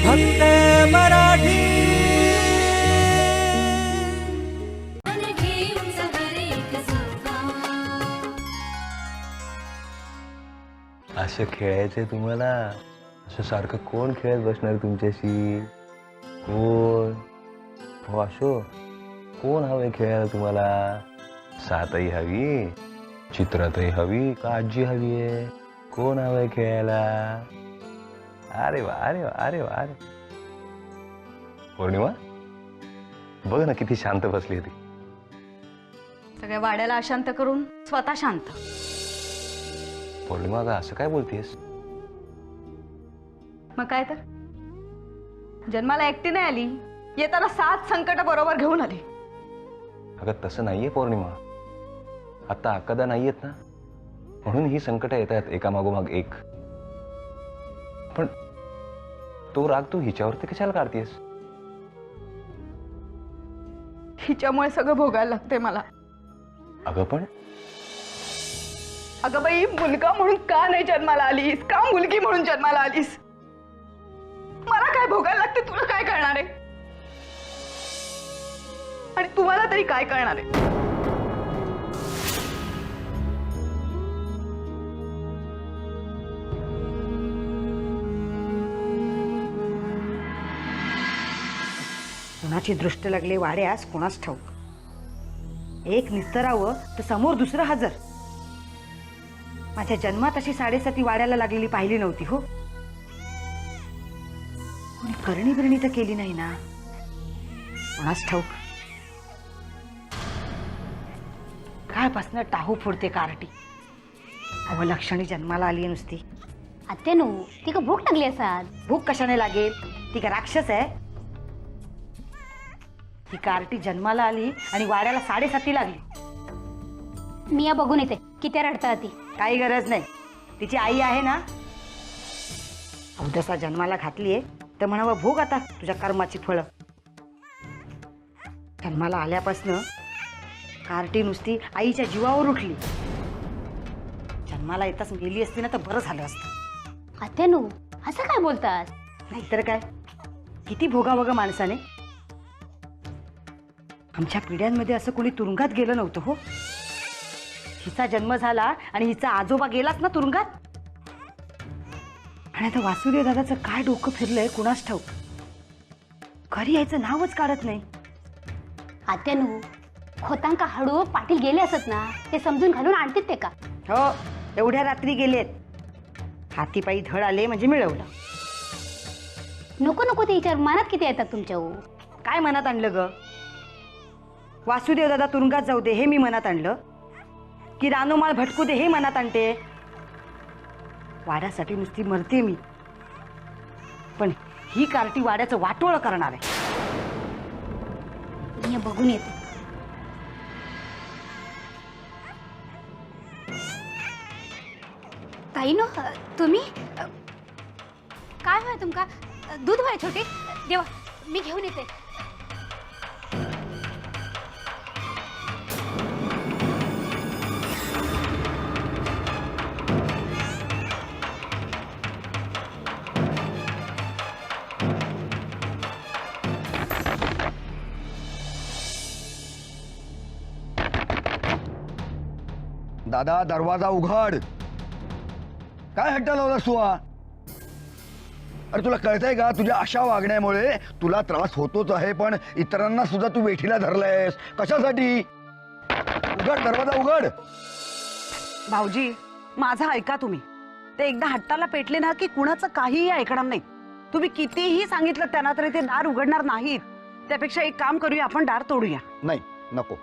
फक्त मराठी. असं खेळायचंय तुम्हाला? असं सारखं कोण खेळत बसणार तुमच्याशी? कोण? हो असो. कोण हवंय खेळायला तुम्हाला? सातही हवी? चित्रातही हवी? का आजी हवी आहे? कोण हवंय खेळायला? अरे वा अरे वा अरे वा अरे पौर्णिमा? बघ ना किती शांत बसली होती. सगळ्या वाड्याला अशांत करून स्वतः शांत. पौर्णिमा का असं काय बोलतेस? मग काय तर? जन्माला एकटी नाही आली येताना सात संकट बरोबर घेऊन आली. अगं तसं नाहीये पौर्णिमा. आता अकदा नाहीयेत ना? म्हणून ही संकट येत आहेत एकामागोमाग एक. पण तो राग तू हिच्यावरती कशाला काढतेस? हिच्यामुळे सगळं भोगायला लागते मला. अगं पण? अगं बाई मुलगा म्हणून का नाही जन्माला आलीस? का मुलगी म्हणून जन्माला आलीस? मला काय भोगायला लागते तुला काय कळणार आहे? आणि तुम्हाला तरी काय कळणार आहे? कुणाची दृष्ट लागली वाड्यास कुणाच ठाऊक. एक निस्तरावं तर समोर दुसरं हजर. माझ्या जन्मात अशी साडेसाती वाड्याला लागलेली पाहिली नव्हती हो. कोणी करणी बिरणी तर केली नाही ना. कुणाच ठाऊक. कालपासनं टाहू फोडते कारटी. अहो लक्षणी जन्माला आली नुसती. आत्यानू ती का भूक लागली असाल? भूक कशाने लागेल? ती का राक्षस आहे? ही कारटी जन्माला आली आणि वाड्याला साडेसाती लागली. मी या बघून येते किती रडता ती. काही गरज नाही. तिची आई आहे ना? उदसा जन्माला घातलीये तर म्हणावं भोग आता तुझ्या कर्माची फळं. जन्माला आल्यापासनं कार्टी नुसती आईच्या जीवावर उठली. जन्माला येताच गेली असती ना तर बरं झालं असतं. आत्यानू असं काय बोलतात नाहीतर काय? किती भोगावं माणसाने. आमच्या पिढ्यांमध्ये असं कोणी तुरुंगात गेलं नव्हतं हो. हिचा जन्म झाला आणि हिचा आजोबा गेलाच ना तुरुंगात. आणि आता वासुदेव दादाचं काय डोकं फिरलंय कुणास ठाऊक. घरी यायचं नावच काढत नाही. आत्यानू खोतांका हळू पाटील गेले असत ना ते समजून घालून आणतील ते का? हो एवढ्या रात्री गेलेत. हातीपायी धड आले म्हणजे मिळवलं. नको नको ते विचार मनात किती येतात तुमच्या हो? काय मनात आणलं ग? वासुदेव दादा तुरुंगात जाऊ दे हे मी मनात आणलं. की रानोमाळ भटकू दे हे मनात आणते. वाड्यासाठी नुसती मरते मी. पण ही कार्टी वाड्याचं वाटोळ करणार आहे. मी बघून येते. ताई नो तुम्ही? काय व्हाय तुमका? दूध व्हाय छोटे? देवा मी घेऊन येते. दादा दरवाजा उघड. काय हट्टा लावलास तू हा? अरे तुला कळतंय का? तुझ्या अशा वागण्यामुळे तुला त्रास होतोच आहे पण इतरांना सुद्धा तू वेठीला धरलायस. कशासाठी? उघड दरवाजा उघड. भाऊजी माझा ऐका तुम्ही. ते एकदा हट्टाला पेटले ना की कुणाचं काहीही ऐकणार नाही. तुम्ही कितीही सांगितलं त्यांना तरी ते दार उघडणार नाहीत. त्यापेक्षा एक काम करूया आपण दार तोडूया. नाही नको.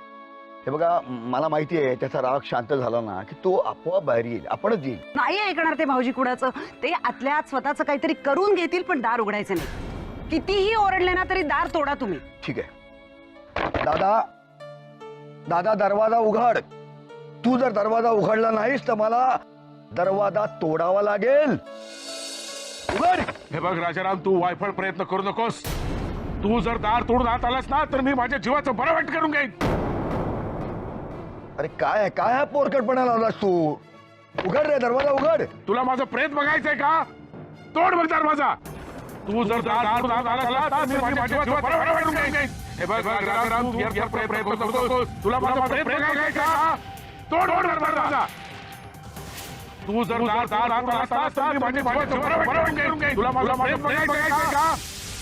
हे बघा मला माहिती आहे त्याचा राग शांत झाला ना की तो आपोआप बाहेर येईल. आपणच येईल नाही ऐकणार ते भाऊजी कुणाचं. ते आतल्या आत स्वतःचं काहीतरी करून घेतील पण दार उघडायचं नाही. कितीही ओरडले ना तरी दार तोडा तुम्ही. ठीक आहे. दादा दादा दरवाजा उघड. तू जर दरवाजा उघडला नाहीस तर मला दरवाजा तोडावा लागेल. उघड! हे बघ राजाराम तू वायफळ प्रयत्न करू नकोस. तू जर दार तोडून आत आलास ना तर मी माझ्या जीवाचं बरं वाईट करून घेईन. अरे काय आहे? काय हा पोरकटपणा लावलास तू? उघड रे दरवाजा उघड. तुला माझं प्रेत बघायचंय का? तोड बघ दरवाजा तू जर बघ. तुला माझा प्रयत्न काय का? तोड तोड दरवाजा. तू जर. तुला माझा प्रयत्न काय का?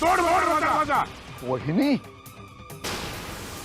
तोड तोड दरवाजा. वहिनी